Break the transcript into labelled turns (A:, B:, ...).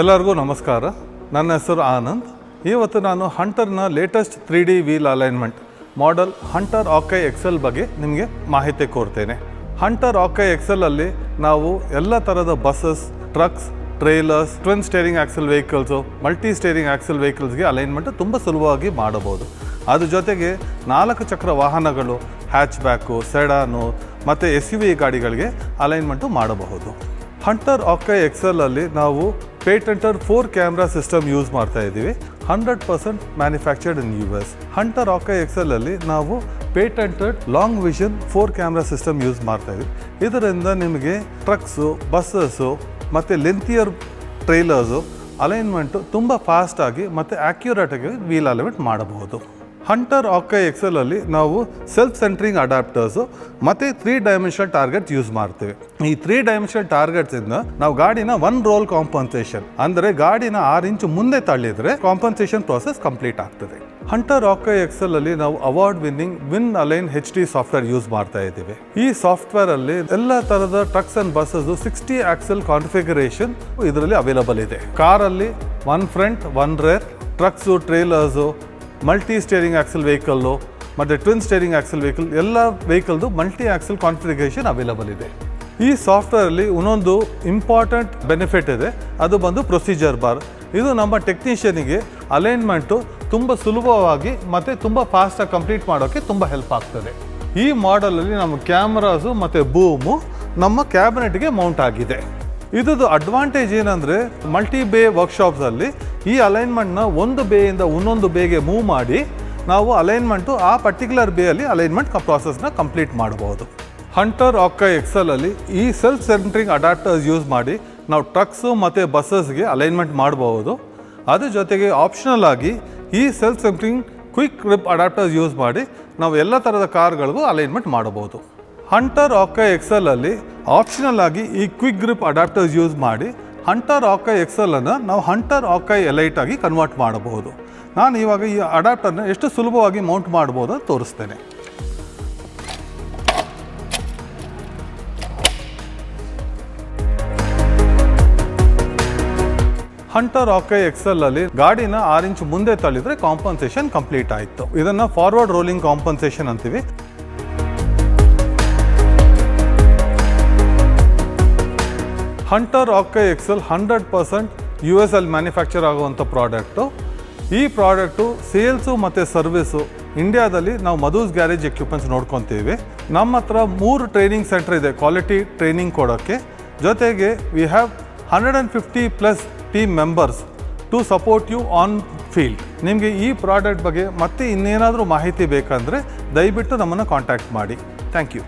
A: ಎಲ್ಲರಿಗೂ ನಮಸ್ಕಾರ. ನನ್ನ ಹೆಸರು ಆನಂದ್. ಇವತ್ತು ನಾನು ಹಂಟರ್ನ latest three D wheel alignment model Hunter Hawkeye Excel ಬಗ್ಗೆ ನಿಮಗೆ ಮಾಹಿತಿ ಕೊಡ್ತೇನೆ. ಹಂಟರ್ ಆಕೈ ಎಕ್ಸೆಲಲ್ಲಿ ನಾವು ಎಲ್ಲ ಥರದ buses trucks trailers twin steering axle vehicles multi steering axle ವೆಹಿಕಲ್ಸ್ಗೆ alignment ತುಂಬ ಸುಲಭವಾಗಿ ಮಾಡಬಹುದು. ಅದ್ರ ಜೊತೆಗೆ ನಾಲ್ಕು ಚಕ್ರ ವಾಹನಗಳು ಹ್ಯಾಚ್ ಬ್ಯಾಕು ಸೆಡಾನು ಮತ್ತು ಎಸ್ ಯು ವಿ ಗಾಡಿಗಳಿಗೆ ಅಲೈನ್ಮೆಂಟು ಮಾಡಬಹುದು. ಹಂಟರ್ ಆಕೈ ಎಕ್ಸೆಲ್ ಅಲ್ಲಿ ನಾವು patented four camera system use ಮಾಡ್ತಾ ಇದ್ದೀವಿ. Hundred percent manufactured in U S Hunter Hawkeye Excel ಅಲ್ಲಿ ನಾವು patented long vision four camera system use ಮಾಡ್ತಾ ಇದ್ದೀವಿ. ಇದರಿಂದ ನಿಮಗೆ ಟ್ರಕ್ಸು ಬಸ್ಸಸ್ಸು ಮತ್ತು ಲೆಂತಿಯರ್ ಟ್ರೈಲರ್ಸು ಅಲೈನ್ಮೆಂಟು ತುಂಬ ಫಾಸ್ಟಾಗಿ ಮತ್ತು ಆ್ಯಕ್ಯುರೇಟಾಗಿ ವೀಲ್ ಅಲೈನ್ಮೆಂಟ್ ಮಾಡಬಹುದು. ಹಂಟರ್ ಆಕೆ ಎಕ್ಸೆಲಲ್ಲಿ ನಾವು ಸೆಲ್ಫ್ ಸೆಂಟ್ರಿಂಗ್ ಅಡಾಪ್ಟರ್ಸು ಮತ್ತೆ ತ್ರೀ ಡೈಮೆನ್ಷನಲ್ ಟಾರ್ಗೆಟ್ ಯೂಸ್ ಮಾಡ್ತೇವೆ. ಈ ತ್ರೀ ಡೈಮೆನ್ಷನಲ್ ಟಾರ್ಗೆಟ್ಸಿಂದ ನಾವು ಗಾಡಿನ ಒನ್ ರೋಲ್ ಕಾಂಪನ್ಸೇಷನ್ ಅಂದ್ರೆ ಗಾಡಿನ ಆರು ಇಂಚು ಮುಂದೆ ತಳ್ಳಿದ್ರೆ ಕಾಂಪನ್ಸೇಷನ್ ಪ್ರೋಸೆಸ್ ಕಂಪ್ಲೀಟ್ ಆಗ್ತದೆ. ಹಂಟರ್ ಆಕೆ ಎಕ್ಸೆಲ್ ಅಲ್ಲಿ ನಾವು award winning WinAlign H D software use ಮಾಡ್ತಾ ಇದ್ದೀವಿ. ಈ ಸಾಫ್ಟ್ವೇರ್ ಅಲ್ಲಿ ಎಲ್ಲ ತರದ trucks and buses sixty axle configuration ಇದರಲ್ಲಿ ಅವೈಲಬಲ್ ಇದೆ. ಕಾರಲ್ಲಿ one front one rear trucks trailers multi steering axle vehicle ಮತ್ತು ಟ್ವಿನ್ ಸ್ಟೇರಿಂಗ್ ಆಕ್ಸಲ್ ವೆಹಿಕಲ್ ಎಲ್ಲ ವೆಹಿಕಲ್ದು ಮಲ್ಟಿ ಆಕ್ಸಲ್ ಕಾನ್ಫಿಗರೇಷನ್ ಅವೈಲಬಲ್ ಇದೆ. ಈ ಸಾಫ್ಟ್ವೇರಲ್ಲಿ ಇನ್ನೊಂದು ಇಂಪಾರ್ಟೆಂಟ್ ಬೆನಿಫಿಟ್ ಇದೆ, ಅದು ಬಂದು ಪ್ರೊಸೀಜರ್ ಬಾರ್ ಇದು ನಮ್ಮ ಟೆಕ್ನಿಷಿಯನಿಗೆ ಅಲೈನ್ಮೆಂಟು ತುಂಬ ಸುಲಭವಾಗಿ ಮತ್ತು ತುಂಬ ಫಾಸ್ಟಾಗಿ ಕಂಪ್ಲೀಟ್ ಮಾಡೋಕ್ಕೆ ತುಂಬ ಹೆಲ್ಪ್ ಆಗ್ತದೆ. ಈ ಮಾಡಲಲ್ಲಿ ನಮ್ಮ ಕ್ಯಾಮ್ರಾಸು ಮತ್ತು ಬೂಮು ನಮ್ಮ ಕ್ಯಾಬಿನೆಟ್ಗೆ ಮೌಂಟ್ ಆಗಿದೆ. ಇದ್ದು ಅಡ್ವಾಂಟೇಜ್ ಏನಂದರೆ ಮಲ್ಟಿ ಬೇ ವರ್ಕ್ಶಾಪ್ಸಲ್ಲಿ ಈ ಅಲೈನ್ಮೆಂಟ್ನ ಒಂದು ಬೇಯಿಂದ ಇನ್ನೊಂದು ಬೇಗೆ ಮೂವ್ ಮಾಡಿ ನಾವು ಅಲೈನ್ಮೆಂಟು ಆ ಪರ್ಟಿಕ್ಯುಲರ್ ಬೇಯಲ್ಲಿ ಅಲೈನ್ಮೆಂಟ್ ಪ್ರಾಸೆಸ್ನ ಕಂಪ್ಲೀಟ್ ಮಾಡಬಹುದು. ಹಂಟರ್ ಆಕೈ ಎಕ್ಸೆಲಲ್ಲಿ ಈ ಸೆಲ್ಫ್ ಸೆಂಟ್ರಿಂಗ್ ಅಡಾಪ್ಟರ್ಸ್ ಯೂಸ್ ಮಾಡಿ ನಾವು ಟ್ರಕ್ಸು ಮತ್ತು ಬಸ್ಸಸ್ಗೆ ಅಲೈನ್ಮೆಂಟ್ ಮಾಡಬಹುದು. ಅದ್ರ ಜೊತೆಗೆ ಆಪ್ಷನಲ್ ಆಗಿ ಈ self centring quick grip adapters use ಮಾಡಿ ನಾವು ಎಲ್ಲ ಥರದ ಕಾರ್ಗಳಿಗೂ ಅಲೈನ್ಮೆಂಟ್ ಮಾಡಬಹುದು. ಹಂಟರ್ ಆಕ್ಕ ಎಕ್ಸೆಲ್ ಅಲ್ಲಿ ಆಪ್ಷನಲ್ ಆಗಿ ಈ ಕ್ವಿಕ್ ಗ್ರಿಪ್ ಅಡಾಪ್ಟರ್ಸ್ ಯೂಸ್ ಮಾಡಿ ಹಂಟರ್ ಆಕೈ ಎಕ್ಸೆಲ್ ಅನ್ನು ನಾವು ಹಂಟರ್ ಆಕೈ ಆಗಿ ಕನ್ವರ್ಟ್ ಮಾಡಬಹುದು. ನಾನು ಇವಾಗ ಈ ಅಡಾಪ್ಟರ್ನ ಎಷ್ಟು ಸುಲಭವಾಗಿ ಮೌಂಟ್ ಮಾಡ್ಬೋದು ಅಂತ ತೋರಿಸ್ತೇನೆ. ಹಂಟರ್ ಆಕೆ ಎಕ್ಸೆಲ್ ಅಲ್ಲಿ ಗಾಡಿನ ಆರ್ ಇಂಚ್ ಮುಂದೆ ತಳ್ಳಿದ್ರೆ ಕಾಂಪನ್ಸೇಷನ್ ಕಂಪ್ಲೀಟ್ ಆಯಿತು. ಇದನ್ನ ಫಾರ್ವರ್ಡ್ ರೋಲಿಂಗ್ ಕಾಂಪನ್ಸೇಷನ್ ಅಂತೀವಿ. Hunter Hawkeye Excel hundred percent U S ಅಲ್ಲಿ ಮ್ಯಾನುಫ್ಯಾಕ್ಚರ್ ಆಗುವಂಥ ಪ್ರಾಡಕ್ಟು ಈ ಪ್ರಾಡಕ್ಟು ಸೇಲ್ಸು ಮತ್ತು ಸರ್ವಿಸು ಇಂಡಿಯಾದಲ್ಲಿ ನಾವು ಮಧುಸ್ ಗ್ಯಾರೇಜ್ ಎಕ್ವಿಪ್ಮೆಂಟ್ಸ್ ನೋಡ್ಕೊತೀವಿ. ನಮ್ಮ ಹತ್ರ ಮೂರು ಟ್ರೈನಿಂಗ್ ಸೆಂಟರ್ ಇದೆ ಕ್ವಾಲಿಟಿ ಟ್ರೈನಿಂಗ್ ಕೊಡೋಕ್ಕೆ. ಜೊತೆಗೆ we have hundred and fifty plus team members to support you on field ನಿಮಗೆ ಈ ಪ್ರಾಡಕ್ಟ್ ಬಗ್ಗೆ ಮತ್ತೆ ಇನ್ನೇನಾದರೂ ಮಾಹಿತಿ ಬೇಕಂದರೆ ದಯವಿಟ್ಟು ನಮ್ಮನ್ನು ಕಾಂಟ್ಯಾಕ್ಟ್ ಮಾಡಿ. Thank you